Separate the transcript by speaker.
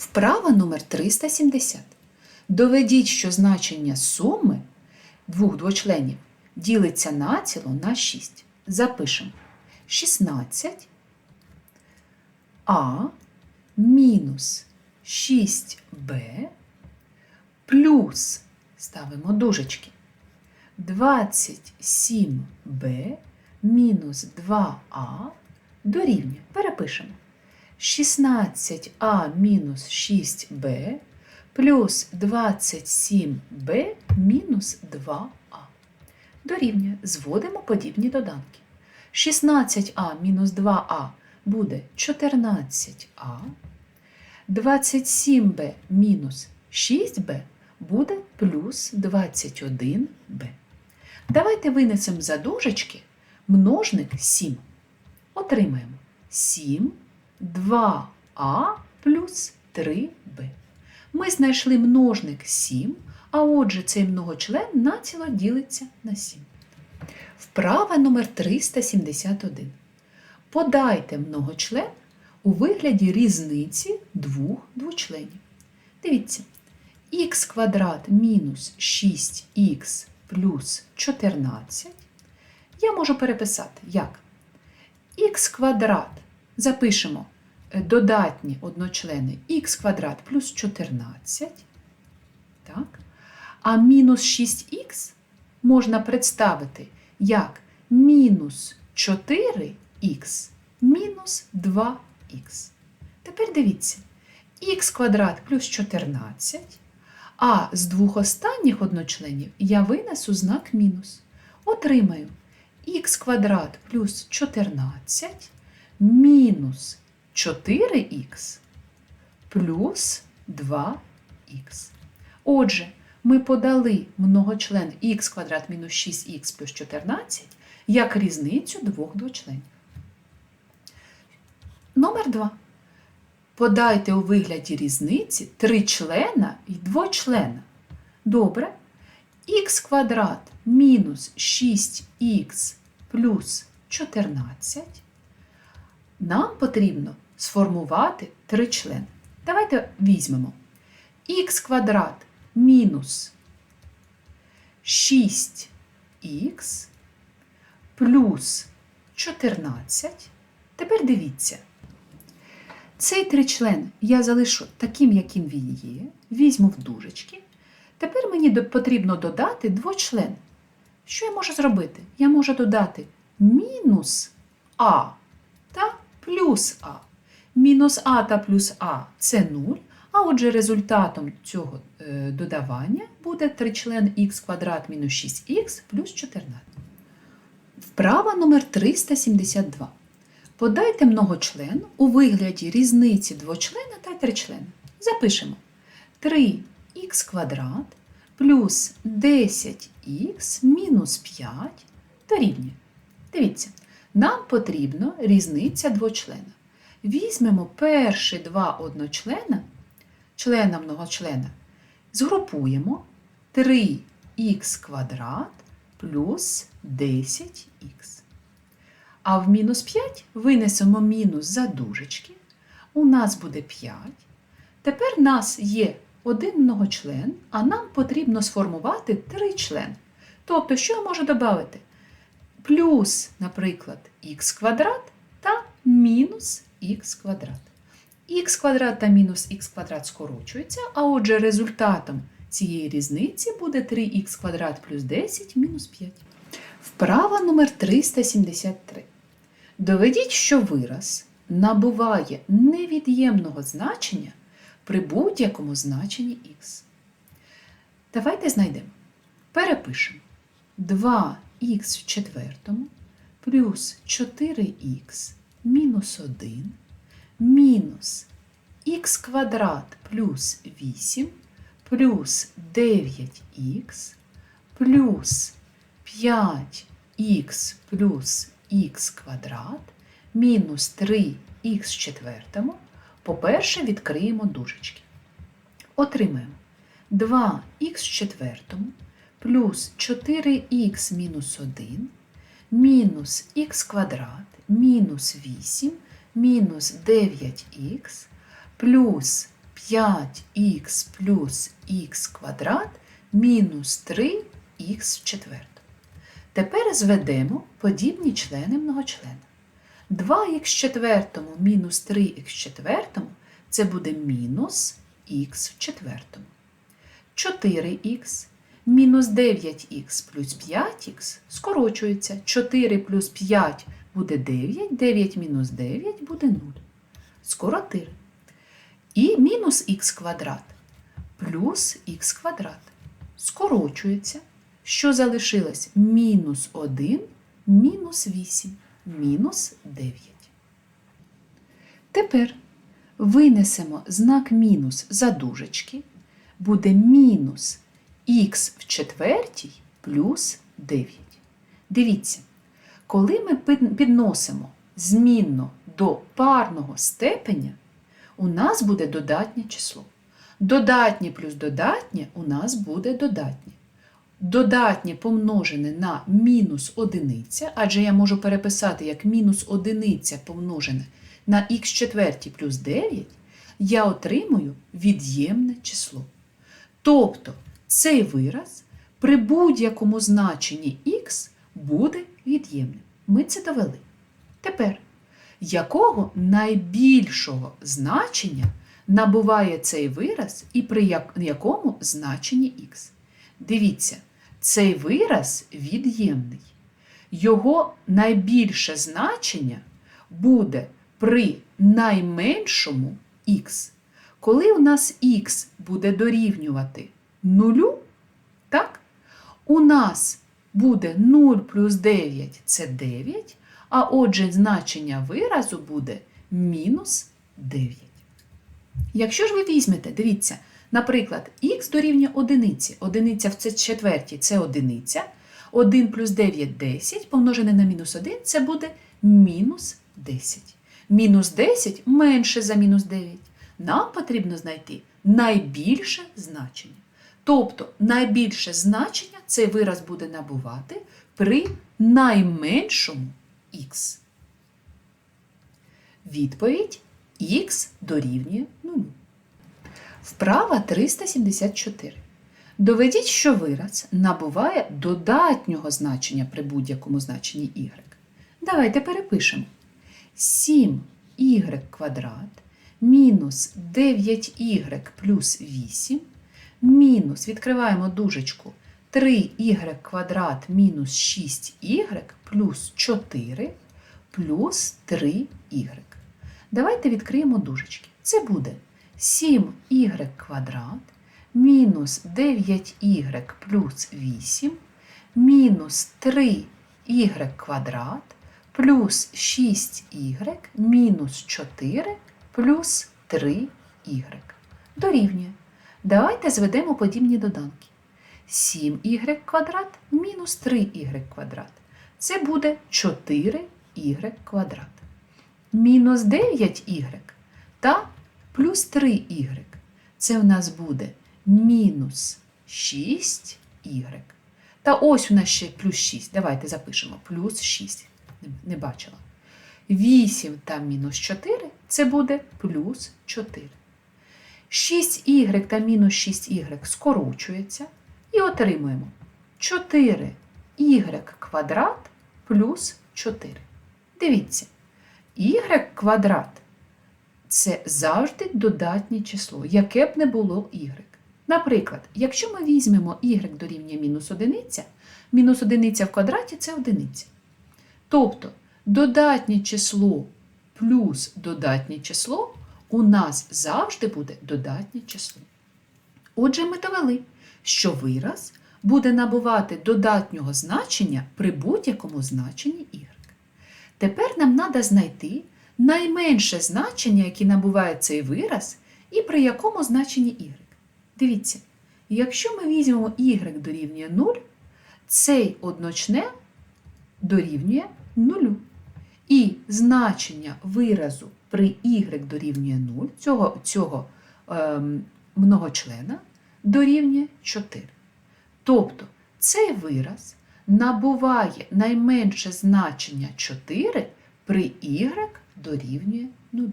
Speaker 1: Вправа номер 370. Доведіть, що значення суми двох двочленів ділиться націло на 6. Запишемо 16 а мінус 6b плюс ставимо дужечки 27b мінус 2а дорівнює. Перепишемо. 16а мінус 6b плюс 27b мінус 2а. Дорівнює. Зводимо подібні доданки. 16а мінус 2а буде 14а. 27b мінус 6b буде плюс 21b. Давайте винесемо за дужечки множник 7. Отримаємо 7 2а плюс 3b. Ми знайшли множник 7, а отже цей многочлен націло ділиться на 7. Вправа номер 371. Подайте многочлен у вигляді різниці двох двочленів. Дивіться, х квадрат мінус 6х плюс 14. Я можу переписати як? х квадрат запишемо додатні одночлени х квадрат плюс 14. Так? А мінус 6х можна представити як мінус 4х мінус 2х. Тепер дивіться, х квадрат плюс 14, а з двох останніх одночленів я винесу знак мінус. Отримаю х квадрат плюс 14 мінус 4х плюс 2х. Отже, ми подали многочлен х квадрат мінус 6х плюс 14 як різницю двох двочленів. Номер 2. Подайте у вигляді різниці три члена і двочлена. Добре. х квадрат мінус 6х плюс 14. Нам потрібно сформувати три члени. Давайте візьмемо х квадрат мінус 6х плюс 14. Тепер дивіться. Цей тричлен я залишу таким, яким він є, візьму в дужечки. Тепер мені потрібно додати двочлен. Що я можу зробити? Я можу додати мінус а та плюс а. Мінус а та плюс а це 0, а отже результатом цього е, додавання буде тричлен х квадрат мінус 6х плюс 14. Вправа номер 372. Подайте многочлен у вигляді різниці двочлена та тричлена. Запишемо 3х квадрат плюс 10х мінус 5 дорівнює. Дивіться, нам потрібно різниця двочлена. Візьмемо перші два одночлена, члена многочлена, згрупуємо 3х квадрат плюс 10х. А в мінус 5 винесемо мінус за дужечки. У нас буде 5. Тепер у нас є один многочлен, а нам потрібно сформувати три члени. Тобто, що я можу додати? Плюс, наприклад, х квадрат та мінус х квадрат. х квадрат та мінус х квадрат скорочуються, а отже, результатом цієї різниці буде 3х квадрат плюс 10 мінус 5. Вправа номер 373. Доведіть, що вираз набуває невід'ємного значення при будь-якому значенні х. Давайте знайдемо. Перепишемо 2х в четвертому плюс 4х мінус 1 мінус х квадрат плюс 8 плюс 9х плюс 5х плюс х квадрат мінус 3х в четвертому. По-перше, відкриємо дужечки. Отримаємо 2х в четвертому плюс 4х мінус 1 мінус х квадрат мінус 8 мінус 9х плюс 5х плюс х квадрат мінус 3х в четвертому. Тепер зведемо подібні члени многочлена. 2х четвертому мінус 3х четвертому це буде мінус х в четвертому. 4х мінус 9х плюс 5х скорочується. 4 плюс 5 буде 9, 9 мінус 9 буде 0. Скоротили. І мінус х квадрат плюс х квадрат скорочується. Що залишилось? Мінус 1, мінус 8, мінус 9. Тепер винесемо знак мінус за дужечки. Буде мінус х в четвертій плюс 9. Дивіться, коли ми підносимо змінно до парного степеня, у нас буде додатнє число. Додатнє плюс додатнє у нас буде додатнє. Додатнє помножене на мінус одиниця, адже я можу переписати як мінус одиниця помножене на х четвертій плюс 9, я отримую від'ємне число. Тобто цей вираз при будь-якому значенні х буде від'ємним. Ми це довели. Тепер, якого найбільшого значення набуває цей вираз і при якому значенні х? Дивіться, цей вираз від'ємний. Його найбільше значення буде при найменшому х. Коли у нас х буде дорівнювати нулю, так, у нас буде 0 плюс 9 це 9, а отже, значення виразу буде мінус 9. Якщо ж ви візьмете, дивіться, наприклад, х дорівнює одиниці, одиниця в четвертій це одиниця, 1 плюс 9 – 10, помножене на мінус 1 це буде мінус 10. Мінус 10 менше за мінус 9. Нам потрібно знайти найбільше значення. Тобто найбільше значення цей вираз буде набувати при найменшому х. Відповідь х дорівнює 0. Вправа 374. Доведіть, що вираз набуває додатнього значення при будь-якому значенні y. Давайте перепишемо. 7y квадрат мінус 9y плюс 8 мінус, відкриваємо дужечку, 3y квадрат мінус 6y плюс 4 плюс 3y. Давайте відкриємо дужечки. Це буде 7y квадрат мінус 9y плюс 8 мінус 3y квадрат плюс 6y мінус 4 плюс 3y. Дорівнює. Давайте зведемо подібні доданки. 7y квадрат мінус 3y квадрат. Це буде 4y квадрат. Мінус 9y та плюс 3y. Це в нас буде мінус 6y. Та ось у нас ще плюс 6. Давайте запишемо плюс 6. Не- Не бачила. 8 та мінус 4 це буде плюс 4. 6y та мінус 6y скорочується і отримуємо 4y квадрат плюс 4. Дивіться, y квадрат це завжди додатнє число, яке б не було y. Наприклад, якщо ми візьмемо y дорівнює мінус одиниця, мінус одиниця в квадраті це одиниця. Тобто додатнє число плюс додатнє число у нас завжди буде додатнє число. Отже, ми довели, що вираз буде набувати додатнього значення при будь-якому значенні y. Тепер нам треба знайти найменше значення, яке набуває цей вираз, і при якому значенні y. Дивіться, якщо ми візьмемо y дорівнює 0, цей одночлен дорівнює 0. І значення виразу при y дорівнює 0 цього, цього ем, многочлена дорівнює 4. Тобто цей вираз набуває найменше значення 4 при y дорівнює 0.